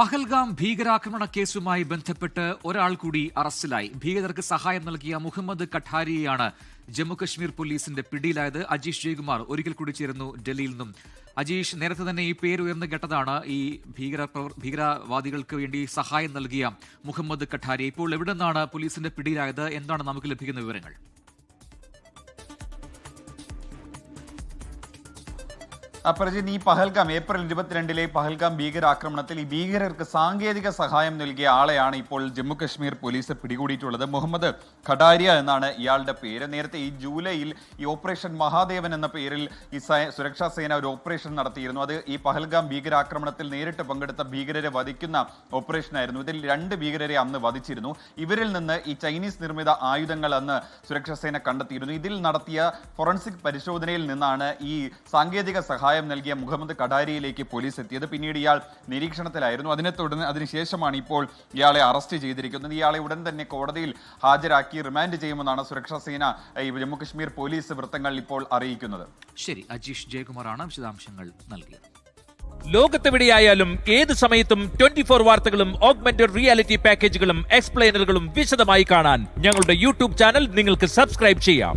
പഹൽഗാം ഭീകരാക്രമണ കേസുമായി ബന്ധപ്പെട്ട് ഒരാൾ കൂടി അറസ്റ്റിലായി. ഭീകരർക്ക് സഹായം നൽകിയ മുഹമ്മദ് കഠാരിയെയാണ് ജമ്മുകശ്മീർ പോലീസിന്റെ പിടിയിലായത്. അജീഷ് ജയകുമാർ ഒരിക്കൽ കൂടി ചേരുന്നു ഡൽഹിയിൽ നിന്നും. അജീഷ് നേരത്തെ തന്നെ ഈ പേര് ഉയർന്നു കേട്ടതാണ് ഈ ഭീകര ഭീകരവാദികൾക്ക് വേണ്ടി സഹായം നൽകിയ മുഹമ്മദ് കഠാരി ഇപ്പോൾ എവിടെ നിന്നാണ് പോലീസിന്റെ പിടിയിലായത്? എന്താണ് നമുക്ക് ലഭിക്കുന്ന വിവരങ്ങൾ? അപ്പറജിൻ ഈ പഹൽഗാം ഏപ്രിൽ ഇരുപത്തിരണ്ടിലെ പഹൽഗാം ഭീകരാക്രമണത്തിൽ ഈ ഭീകരർക്ക് സാങ്കേതിക സഹായം നൽകിയ ആളെയാണ് ഇപ്പോൾ ജമ്മു കശ്മീർ പോലീസ് പിടികൂടിയിട്ടുള്ളത്. മുഹമ്മദ് ഖഡാരിയ എന്നാണ് ഇയാളുടെ പേര്. നേരത്തെ ഈ ജൂലൈയിൽ ഈ ഓപ്പറേഷൻ മഹാദേവൻ എന്ന പേരിൽ ഈ സുരക്ഷാ സേന ഒരു ഓപ്പറേഷൻ നടത്തിയിരുന്നു. അത് ഈ പഹൽഗാം ഭീകരാക്രമണത്തിൽ നേരിട്ട് പങ്കെടുത്ത ഭീകരരെ വധിക്കുന്ന ഓപ്പറേഷനായിരുന്നു ഇതിൽ രണ്ട് ഭീകരരെ അന്ന് വധിച്ചിരുന്നു. ഇവരിൽ നിന്ന് ഈ ചൈനീസ് നിർമ്മിത ആയുധങ്ങൾ അന്ന് സുരക്ഷാ സേന കണ്ടെത്തിയിരുന്നു. ഇതിൽ നടത്തിയ ഫോറൻസിക് പരിശോധനയിൽ നിന്നാണ് ഈ സാങ്കേതിക സഹായം നൽകിയ മുഹമ്മദ് കടാരിയിലേക്ക് പോലീസ് എത്തിയത്. പിന്നീട് ഇയാൾ നിരീക്ഷണത്തിലായിരുന്നു. അതിനെ തുടർന്ന് അതിനുശേഷമാണ് ഇപ്പോൾ ഇയാളെ അറസ്റ്റ് ചെയ്തിരിക്കുന്നത്. ഇയാളെ ഉടൻ തന്നെ കോടതിയിൽ ഹാജരാക്കി റിമാൻഡ് ചെയ്യുമെന്നാണ് സുരക്ഷാ സേന ഈ ജമ്മു കശ്മീർ പോലീസ് വൃത്തങ്ങൾ ഇപ്പോൾ അറിയിക്കുന്നത്. ശരി അജീഷ് ജയകുമാറാണ് വിശദാംശങ്ങൾ നൽകിയത്. ലോകത്തെവിടെയായാലും ഏത് സമയത്തും ട്വന്റി ഫോർ വാർത്തകളും ഓഗ്മെന്റഡ് റിയാലിറ്റി പാക്കേജുകളും എക്സ്പ്ലെയിനറുകളും വിശദമായി കാണാൻ ഞങ്ങളുടെ യൂട്യൂബ് ചാനൽ നിങ്ങൾക്ക് സബ്സ്ക്രൈബ് ചെയ്യാം.